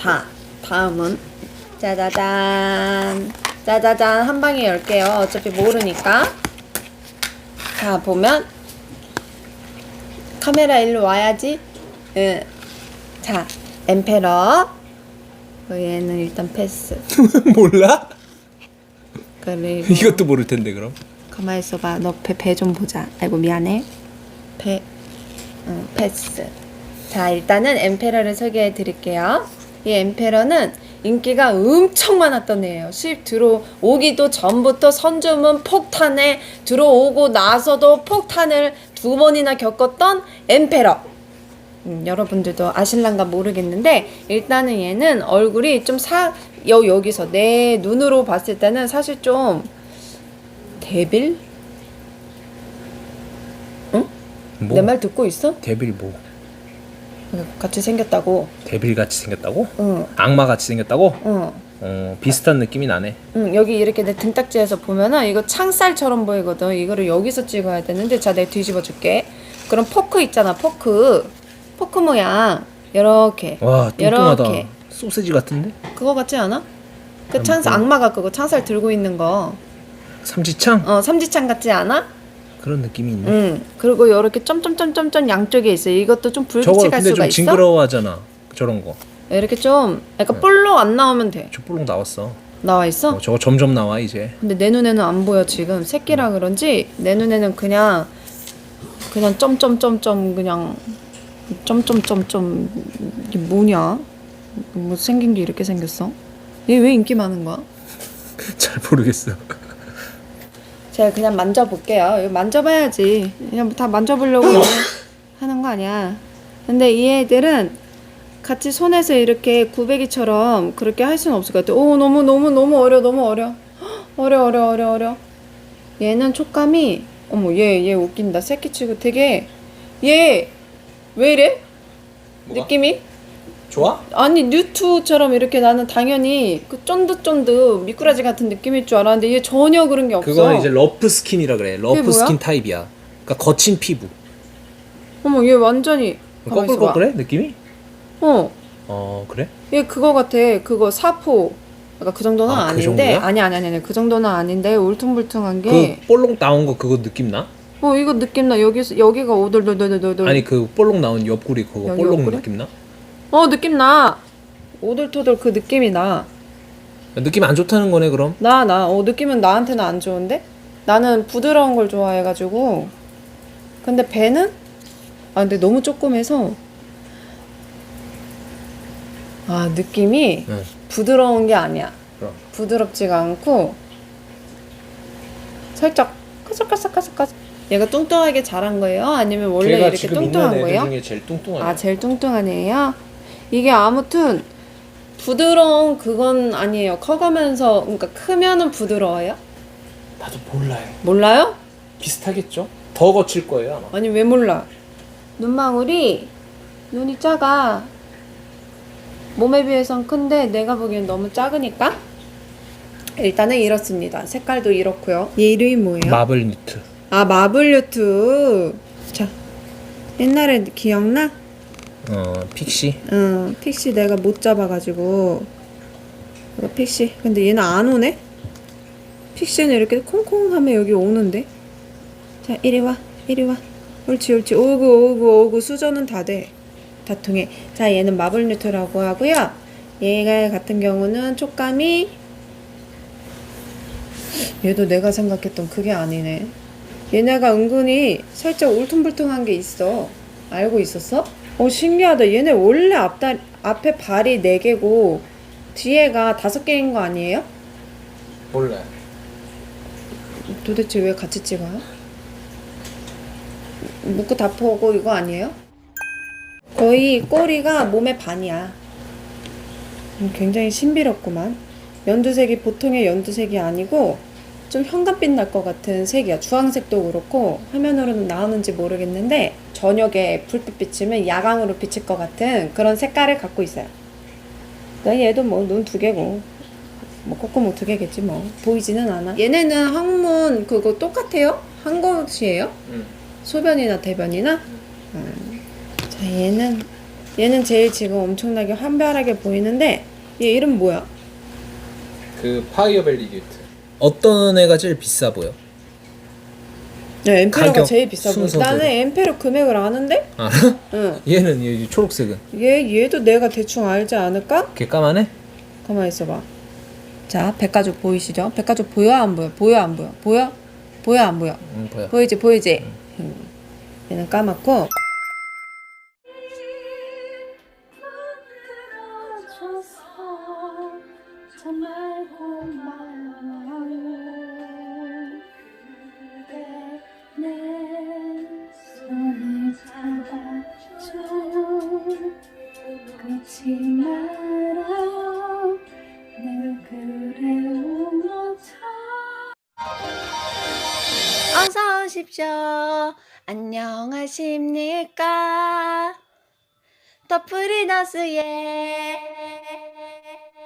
자, 다음은 짜자잔. 짜자잔. 한 방에 열게요. 어차피 모르니까. 자, 보면 카메라 일로 와야지. 응. 자, 엠페러. 그 얘는 일단 패스. 몰라? 그리고 이것도 모를 텐데 그럼. 가만 히 있어봐. 너 배 배 좀 보자. 아이고 미안해. 배, 응, 패스. 자 일단은 엠페러를 소개해 드릴게요. 이 엠페러는 인기가 엄청 많았던 애예요. 수입 들어오기도 전부터 선주문 폭탄에 들어오고 나서도 폭탄을 두 번이나 겪었던 엠페러. 음, 여러분들도 아실란가 모르겠는데 일단은 얘는 얼굴이 좀 사 여, 여기서 내 눈으로 봤을 때는 사실 좀 데빌? 응? 뭐? 내말 듣고 있어? 데빌 뭐? 같이 생겼다고. 데빌 같이 생겼다고? 응, 악마 같이 생겼다고? 응, 어 비슷한 느낌이 나네. 응. 여기 이렇게 내 등딱지에서 보면은 이거 창살처럼 보이거든. 이거를 여기서 찍어야 되는데, 자, 내가 뒤집어 줄게. 그럼 포크 있잖아, 포크. 포크 모양. 이렇게. 와 뚱뚱하다. 요렇게. 소세지 같은데? 그거 같지 않아? 그 창살 악마가 그거 창살 들고 있는 거. 삼지창? 어, 삼지창 같지 않아? 그런 느낌이 있네. 응. 그리고 이렇게 점점점점점 양쪽에 있어요. 이것도 좀 저거 불규칙할 근데 수가 좀 있어. 징그러워하잖아. 저런 거. 이렇게 좀 약간 볼록 안 나오면 돼. 저 볼록 나왔어. 나와 있어? 어, 저거 점점 나와 이제. 근데 내 눈에는 안 보여 지금 새끼라 그런지 내 눈에는 그냥 그냥 점점점점 그냥 점점점점 이게 뭐냐? 뭐 생긴 게 이렇게 생겼어? 얘 왜 인기 많은 거야? 잘 모르겠어. 제가 그냥 만져볼게요. 이거 만져봐야지. 그냥 다 만져보려고 하는 거 아니야. 근데 이 애들은 같이 손에서 이렇게 구베기처럼 그렇게 할 수는 없을 것 같아. 오, 너무, 너무, 너무 어려, 너무 어려. 헉, 어려, 어려, 어려, 어려. 얘는 촉감이, 어머, 얘, 얘 웃긴다. 새끼치고 되게, 얘, 왜 이래? 느낌이? 좋아? 아니 뉴트처럼 이렇게 나는 당연히 그 쫀득쫀득 미꾸라지 같은 느낌일 줄 알았는데 얘 전혀 그런 게 없어. 그거는 이제 러프 스킨이라 그래. 러프 뭐야? 스킨 타입이야. 그러니까 거친 피부. 어머 얘 완전히 가만히 있어봐. 꺼끌꺼끌해 느낌이? 어, 어 그래? 얘 그거 같아. 그거 사포. 그러니까 그 정도는 아, 그 아, 닌데 정도야? 아니 아니 아니 아니 그 정도는 아닌데 울퉁불퉁한 게. 그 볼록 나온 거 그거 느낌 나? 어 이거 느낌 나 여기서 여기가 오돌돌돌돌돌. 아니 그 볼록 나온 옆구리 그거 여기 볼록 옆구리? 느낌 나? 어 느낌 나. 오돌토돌 그 느낌이 나. 느낌 안 좋다는 거네 그럼? 나 나. 어 느낌은 나한테는 안 좋은데? 나는 부드러운 걸 좋아해가지고. 근데 배는? 아 근데 너무 조그매서. 아 느낌이 응. 부드러운 게 아니야. 그럼. 부드럽지가 않고 살짝 까삭까삭까삭까삭. 얘가 뚱뚱하게 자란 거예요? 아니면 원래 이렇게 뚱뚱한 거예요? 중에 제일 뚱뚱한 아 제일 뚱뚱한 애예요? 이게 아무튼 부드러운 그건 아니에요. 커가면서 그러니까 크면은 부드러워요? 나도 몰라요. 몰라요? 비슷하겠죠? 더 거칠 거예요 아마. 아니 왜 몰라? 눈망울이 눈이 작아. 몸에 비해선 큰데 내가 보기엔 너무 작으니까 일단은 이렇습니다. 색깔도 이렇고요. 얘 이름이 뭐예요? 마블 니트. 아 마블류트. 자 옛날에 기억나? 어 픽시. 응, 픽시 내가 못 잡아가지고. 이거 픽시. 근데 얘는 안 오네? 픽시는 이렇게 콩콩 하면 여기 오는데? 자, 이리 와, 이리 와. 옳지, 옳지. 오구, 오구, 오구. 수저는 다 돼. 다 통해. 자, 얘는 마블 뉴트라고 하고요. 얘가 같은 경우는 촉감이 얘도 내가 생각했던 그게 아니네. 얘네가 은근히 살짝 울퉁불퉁한 게 있어. 알고 있었어? 어, 신기하다. 얘네 원래 앞다, 앞에 발이 4개고, 뒤에가 5개인 거 아니에요? 몰라요. 도대체 왜 같이 찍어요? 묶고 다 퍼고 이거 아니에요? 거의 꼬리가 몸의 반이야. 음, 굉장히 신비롭구만. 연두색이 보통의 연두색이 아니고 좀 현관빛 날 것 같은 색이야. 주황색도 그렇고 화면으로는 나오는지 모르겠는데 저녁에 불빛 비치면 야광으로 비칠 것 같은 그런 색깔을 갖고 있어요. 그러니까 얘도 뭐 눈 두 개고 뭐 콧구멍 두 개겠지 뭐 보이지는 않아. 얘네는 항문 그거 똑같아요? 한 것이에요? 응. 소변이나 대변이나? 음. 자 얘는 얘는 제일 지금 엄청나게 환별하게 보이는데 얘 이름 뭐야? 그 파이어벨리 뮤트. 어떤 애가 제일 비싸 보여? 야, 엠페로가 가격 제일 비싸 보여. 순서대로. 나는 엠페로 금액을 아는데? 알아? 응. 얘는 이 초록색은 얘 얘도 내가 대충 알지 않을까? 걔 까만해? 가만 있어 봐. 자, 백가죽 보이시죠? 백가죽 보여 안 보여? 보여 안 보여? 보여? 보여 안 보여? 응 보여. 보이지 보이지? 음. 얘는 까맣고 정말 고마워 오십시오. 안녕하십니까? 더프리너스의